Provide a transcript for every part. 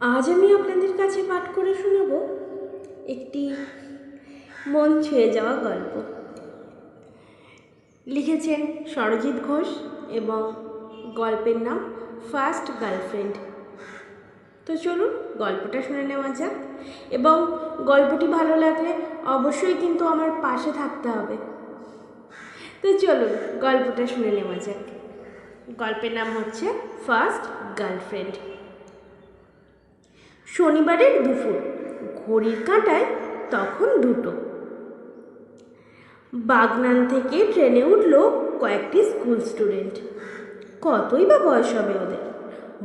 আজ আমি আপনাদের কাছে পাঠ করে শোনাব একটি মন ছুঁয়ে যাওয়া গল্প। লিখেছেন সরজিৎ ঘোষ এবং গল্পের নাম ফার্স্ট গার্লফ্রেন্ড তো চলুন গল্পটা শুনে নেওয়া যাক এবং গল্পটি ভালো লাগলে অবশ্যই কিন্তু আমার পাশে থাকতে হবে। তো চলুন গল্পটা শুনে নেওয়া যাক। গল্পের নাম হচ্ছে ফার্স্ট গার্লফ্রেন্ড শনিবারের দুপুর, ঘড়ির কাঁটায় তখন দুটো। বাগনান থেকে ট্রেনে উঠল কয়েকটি স্কুল স্টুডেন্ট। কতই বা বয়স হবে ওদের?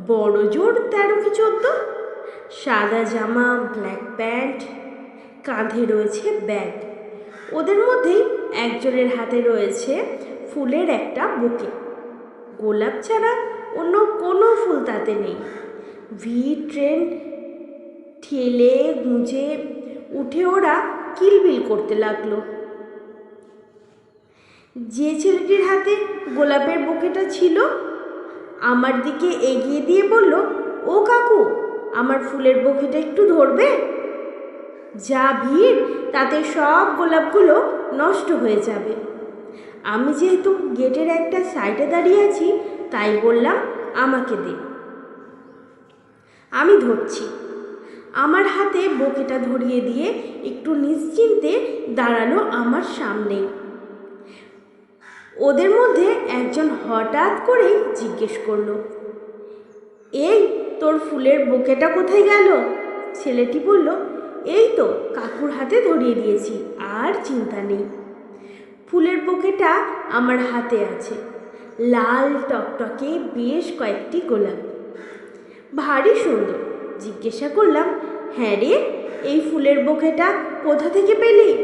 বড় জোর তেরো কি চোদ্দ? সাদা জামা, ব্ল্যাক প্যান্ট, কাঁধে রয়েছে ব্যাগ। ওদের মধ্যেই একজনের হাতে রয়েছে ফুলের একটা বুকে। গোলাপ ছাড়া অন্য কোনো ফুল তাতে নেই। ভি ট্রেন ঠেলে গুঁজে উঠে ওরা কিলবিল করতে লাগল। যে ছেলেটির হাতে গোলাপের বুকেটা ছিল, আমার দিকে এগিয়ে দিয়ে বলল, ও কাকু, আমার ফুলের বুকেটা একটু ধরবে? যা ভিড়, তাতে সব গোলাপগুলো নষ্ট হয়ে যাবে। আমি যেহেতু গেটের একটা সাইডে দাঁড়িয়ে আছি, তাই বললাম, আমাকে দে। আমি ধরছি। আমার হাতে বকেটা ধরিয়ে দিয়ে একটু নিশ্চিন্তে দাঁড়াল আমার সামনেই ওদের মধ্যে একজন হঠাৎ করেই জিজ্ঞেস করল, এই তোর ফুলের বোকেটা কোথায় গেল? ছেলেটি বলল, এই তো কাকুর হাতে ধরিয়ে দিয়েছি, আর চিন্তা নেই। ফুলের বোকেটা আমার হাতে আছে। লাল টকটকে বেশ কয়েকটি গোলাপ। ভারী সুন্দর। জিজ্ঞাসা করলাম হ্যাঁ রে, এই ফুলের বোকেটা কোথা থেকে পেলি?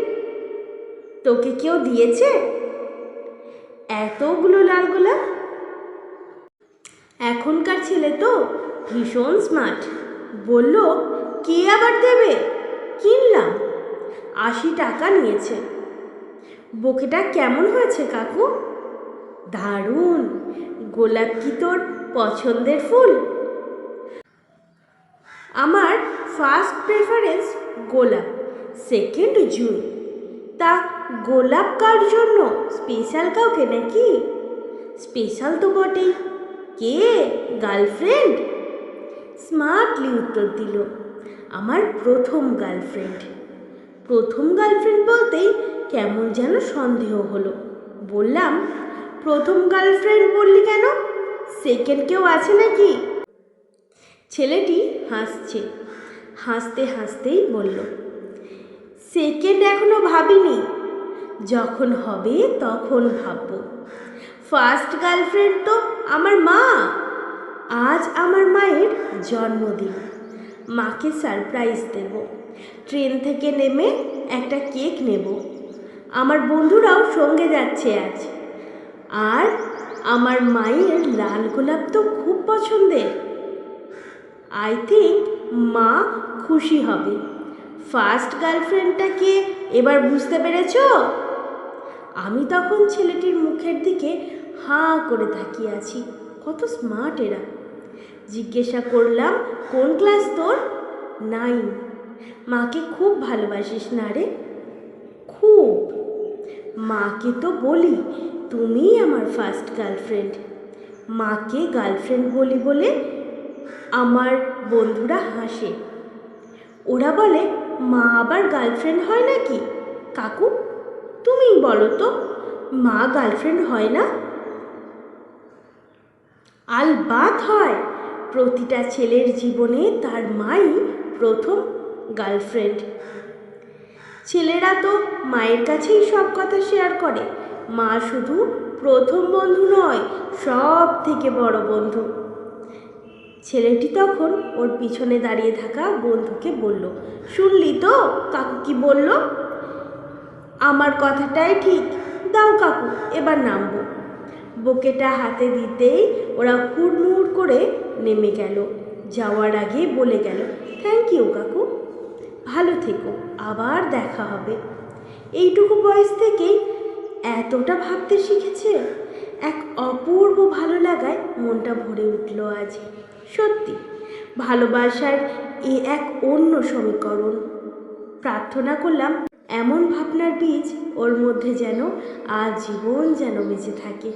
তোকে কেউ দিয়েছে? এতগুলো লাল গোলাপ? এখনকার ছেলে তো ভীষণ স্মার্ট বলল, কে আবার দেবে? কিনলাম। আশি টাকা নিয়েছে। বোকেটা কেমন হয়েছে কাকু? দারুণ। গোলাপ কি তোর পছন্দের ফুল? আমার ফার্স্ট প্রেফারেন্স গোলাপ সেকেন্ড জুন। তা গোলাপ কার জন্য? স্পেশাল কাউকে নাকি? স্পেশাল তো বটেই। কে? গার্লফ্রেন্ড স্মার্টলি উত্তর দিল, আমার প্রথম গার্লফ্রেন্ড প্রথম গার্লফ্রেন্ড বলতেই কেমন যেন সন্দেহ হলো। বললাম, প্রথম গার্লফ্রেন্ড বললি কেন? সেকেন্ড কেউ আছে নাকি? ছেলেটি হাসছে। হাসতে হাসতেই বলল, সেকেন্ড এখনও ভাবিনি। যখন হবে তখন ভাবব। ফার্স্ট গার্লফ্রেন্ড তো আমার মা। আজ আমার মায়ের জন্মদিন। মাকে সারপ্রাইজ দেব। ট্রেন থেকে নেমে একটা কেক নেব। আমার বন্ধুরাও সঙ্গে যাচ্ছে আজ। আর আমার মায়ের লাল গোলাপ তো খুব পছন্দের। আই থিঙ্ক মা খুশি হবে। ফার্স্ট গার্লফ্রেন্ডটাকে এবার বুঝতে পেরেছ? আমি তখন ছেলেটির মুখের দিকে হাঁ করে তাকিয়ে আছি। কত স্মার্ট এরা। জিজ্ঞাসা করলাম, কোন ক্লাস তোর? নাইন মাকে খুব ভালোবাসিস না রে? খুব। মাকে তো বলি, তুমিই আমার ফার্স্ট গার্লফ্রেন্ড মাকে গার্লফ্রেন্ড বলি বলে আমার বন্ধুরা হাসে। ওরা বলে, মা আবার গার্লফ্রেন্ড হয় নাকি? কাকু, তুমিই বলো তো, মা গার্লফ্রেন্ড হয় না? আলবাত হয়। প্রতিটা ছেলের জীবনে তার মাই প্রথম গার্লফ্রেন্ড ছেলেরা তো মায়ের কাছেই সব কথা শেয়ার করে। মা শুধু প্রথম বন্ধু নয় সব থেকে বড় বন্ধু। ছেলেটি তখন ওর পিছনে দাঁড়িয়ে থাকা বন্ধুকে বলল, শুনলি তো? কাকু কি বলল? আমার কথাটাই ঠিক। দাও কাকু, এবার নামবো। বুকেটা হাতে দিতেই ওরা হুড়মুড় করে নেমে গেল। যাওয়ার আগে বলে গেল থ্যাংক ইউ কাকু। ভালো থেকো, আবার দেখা হবে। এইটুকু বয়স থেকেই এতটা ভাবতে শিখেছে? এক অপূর্ব ভালো লাগায় মনটা ভরে উঠল আজ। সত্যি, ভালোবাসার এ এক অন্য সমীকরণ। প্রার্থনা করলাম এমন ভাবনার বীজ ওর মধ্যে যেন আজীবন যেন বেঁচে থাকে।